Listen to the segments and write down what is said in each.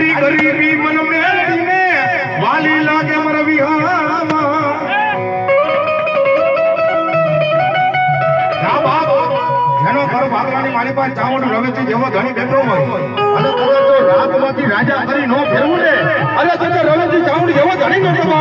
આલી ગરીબી મન મેળીને વાલી લાગે મારા જેનો ઘર ભાગવાની મારી પાસે ચાવડ રવેથી જેવો ધણી બેઠો હોય. અને તમે જો રાતમાંથી રાજા કરી નો ફેરવું ને. અરે તો રવેથી ચાવડ જેવો ધણી બેઠો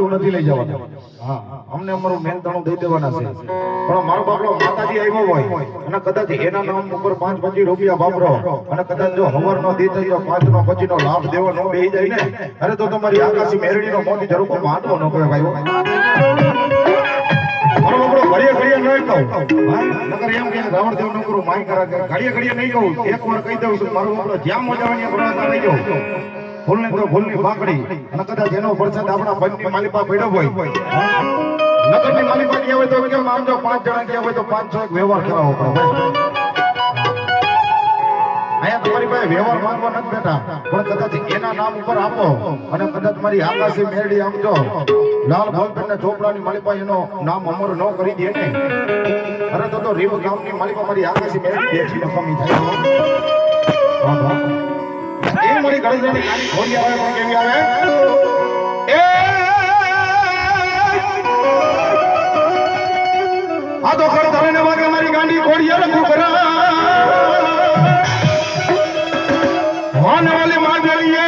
અમે નથી લઈ જવાનો. અમને અમારું મહેનતાણું દઈ દેવાના છે. પણ મારો બાપડો માતાજી આવ્યો હોય અને કદાચ એના નામ ઉપર પાંચ પચીસ રૂપિયા વાપરો અને કદાચ જો હવર નો દે થઈ પાંચ નો પચીસ નો લાભ દેવો નો બેહી જાય ને. અરે તો તમારી આકાશી મેરડી નો મોટી જરૂર માંડવો ન કરે ભાઈ મારો બાપડો ઘડીએ ઘડીએ નહીં કહું. હા, નકર એમ માય કરા. ઘડીએ ઘડીએ નહીં કહું. એક વાર કહી દઉં છું મારો બાપડો જ્યાં મજા આવે ત્યાં નહીં જાઉં ફૂલને તો ફૂલની પાકડી અને કદાચ એનો વરસાદ આપણા પંચની માલિપા પડ્યો હોય. નગરની માલિપા ગયા હોય તો કેમ આમ જો પાંચ જણા ગયા હોય તો પાંચ છ એક વ્યવહાર કરાવો પડે અહીંયા તમારી પાસે વ્યવહાર માંગવા નથી બેઠા. પણ કદાચ એના નામ ઉપર આપો. અને કદાચ મારી આકાશી મેરડી આમ જો, લાલ બોલપેન ને ચોપડાની માલિપા એનો નામ અમર ન કરી દે અરે તો રીવ ગામની માલિપા મારી આકાશી મેરડી બેઠી કમી. આ તો ખર ને વાગે મારી ગાંડી ઘોડી આવે કુકરા વાને વાલી માંજલીએ આ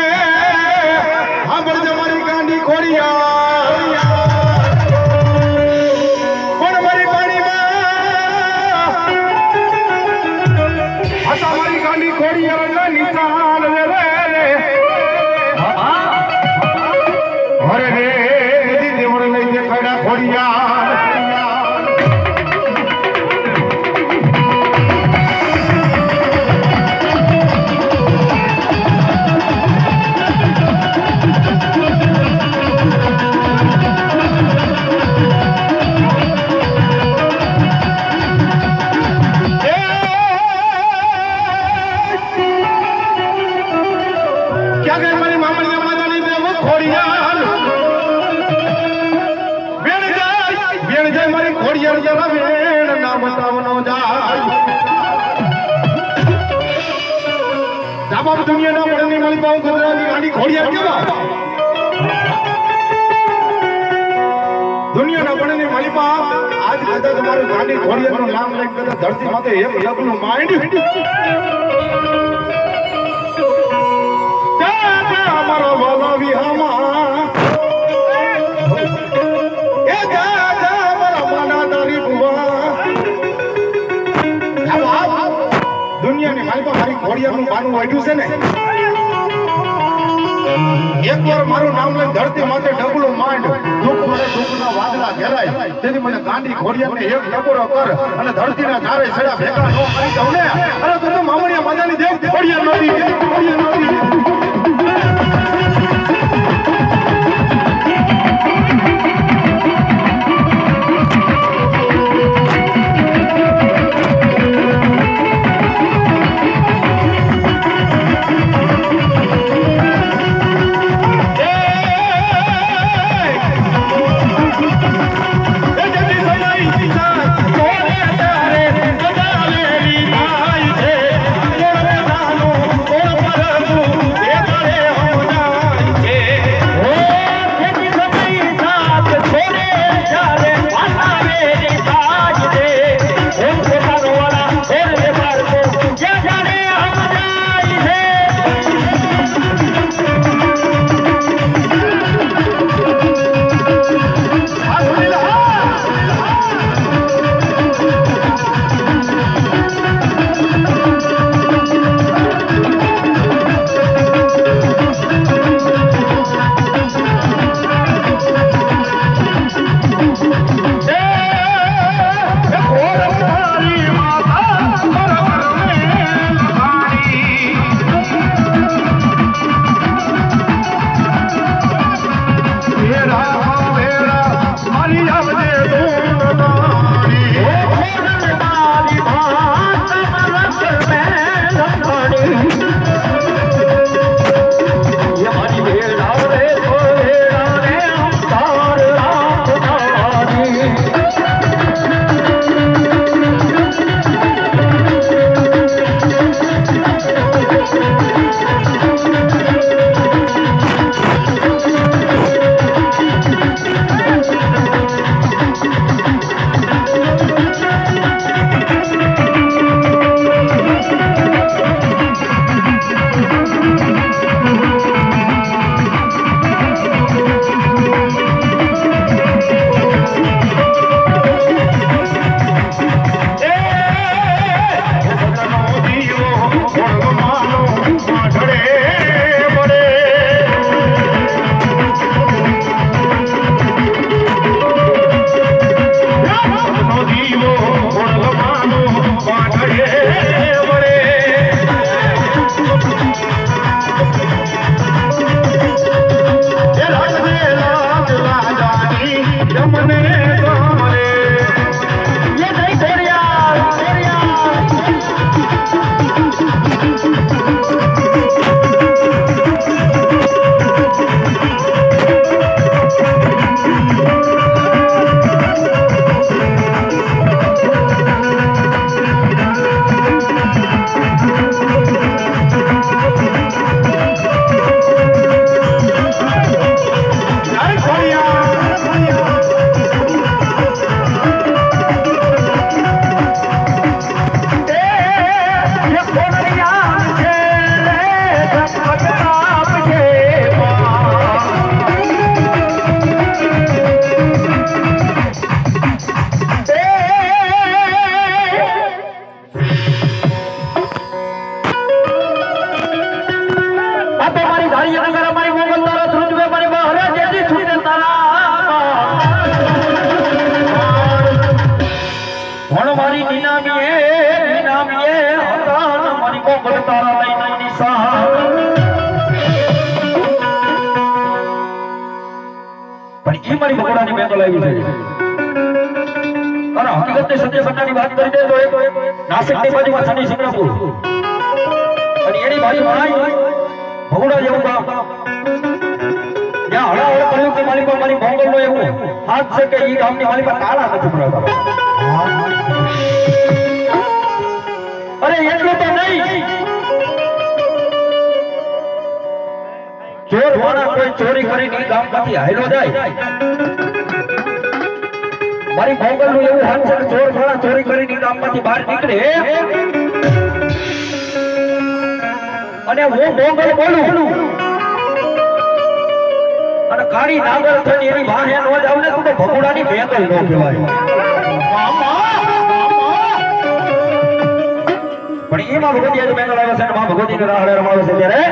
દુનિયાના પડની મળી આજ કદા તમારું ગાંડી ખોડિયારનું નામ લઈ કદા ધરતી માથે એક લગનું માઇન્ડ અમારો વાલો વિહામાં એ જા જા અમારા માના તારી. દુનિયાની મારી પાસે મારી ઘોડિયાનું બાનું વાઢ્યું છે ને? એકવાર મારું નામ લઈને ધરતી માથે ડગલું માંડ. દુઃખ મને દુઃખના વાદળા ઘેરાય. તેની મને ગાંડી ઘોડિયાને એક ડગરો કર અને ધરતીના ચારે છેડા ભેગા નો કરી દઉં ને. અરે તું તો મામણિયા માતાની દેવ ઘોડિયા નદી ઘોડિયા નદી મારી એ મારી બકોડાની મેં તો લાવી છે. અને હકીકતની સત્ય ઘટનાની વાત કરી દે તો એની બાજુમાં ભગોડા જેવું ગામ જ્યાં હળાહળ કર્યું કે મારી મારી મોંગલનો એવું હાથ છે કે એ ગામની મારી પાસે તાળા નથી ભરાતા અરે એટલું તો નહીં. ચોર વાળા કોઈ ચોરી કરીને ગામ ગામમાંથી હાયલો જાય. મારી મોગલ નું એવું હાથ છે ચોર વાળા ચોરી કરીને ગામ ગામમાંથી બહાર નીકળે. અને હું મોગલ બોલું અને કાળી નાગર થઈને એની વાહે નો જાવ ને તો ભગુડાની ભેગલ નો કહેવાય. પણ એમાં ભગવતી આજે બેંગલ આવે છે અને માં ભગવતીને રાહડે રમાડે છે ત્યારે.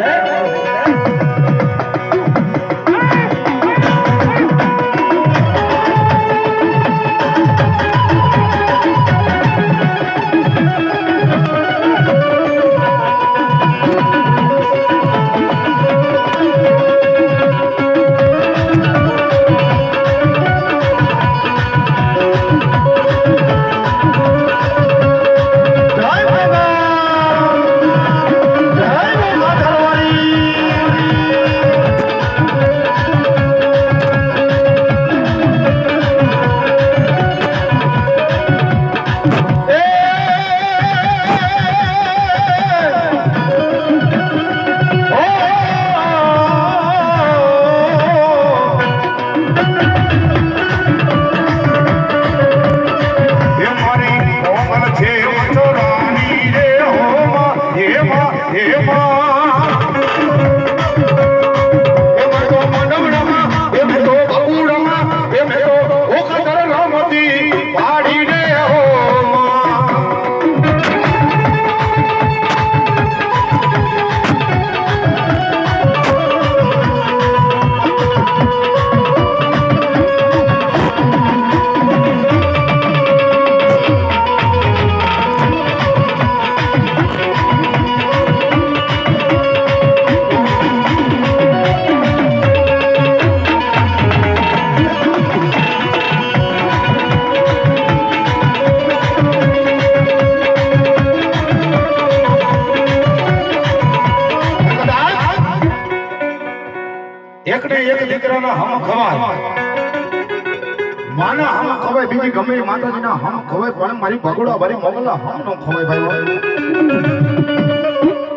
માના હમ ખવાય, બીજી ગમે માતાજીના હમ ખવાય, પણ મારી ભગોડા ભરી મોગલા હમ નો ખવાય ભાઈ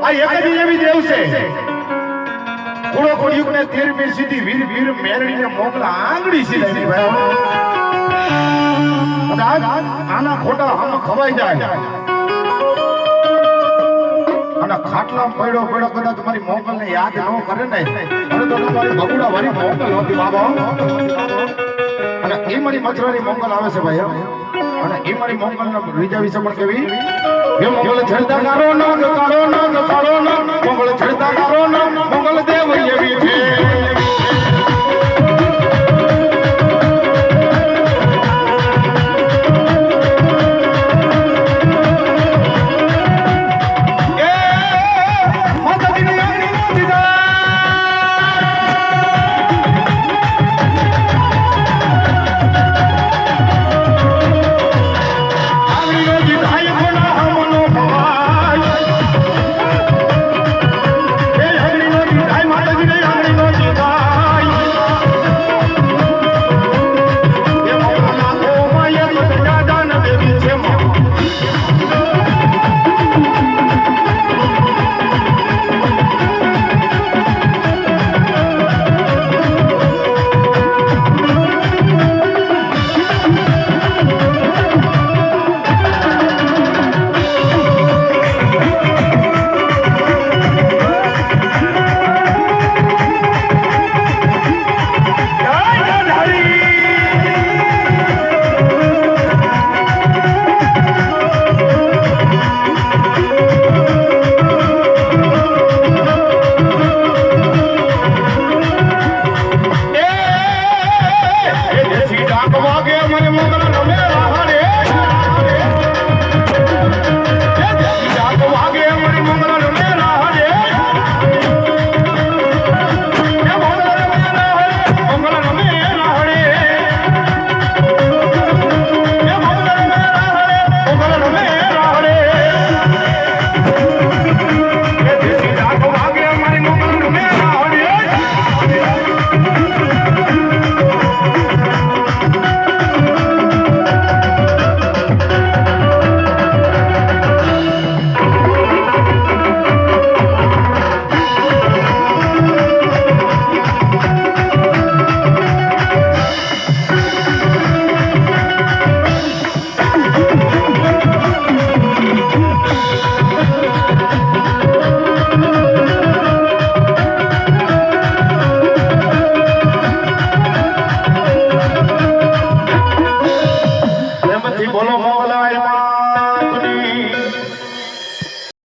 આ એક જ એવી દેવ છે. કુળો કોડિયુક ને તેરમી સીધી વીર વીર મેરડી ને મોગલા આંગળી સીધી ભાઈ આના ખોટા હમ ખવાઈ જાય. અને ખાટલા પડ્યો પડ્યો કદાચ મારી મોગલ ને યાદ ન કરે ને અરે તો તમારી ભગુડા ભરી મોગલ હોતી બાબા. અને એ મારી મચરાની મોંગલ આવે છે ભાઈ અને એ મારી મોંગલ ને બીજા વિશે પણ કેવી? એ મોગલ છડતા કારો નો ન નો કાળો નો મોગલ છડતા કારો નો મોંગલ દેવ એવી છે.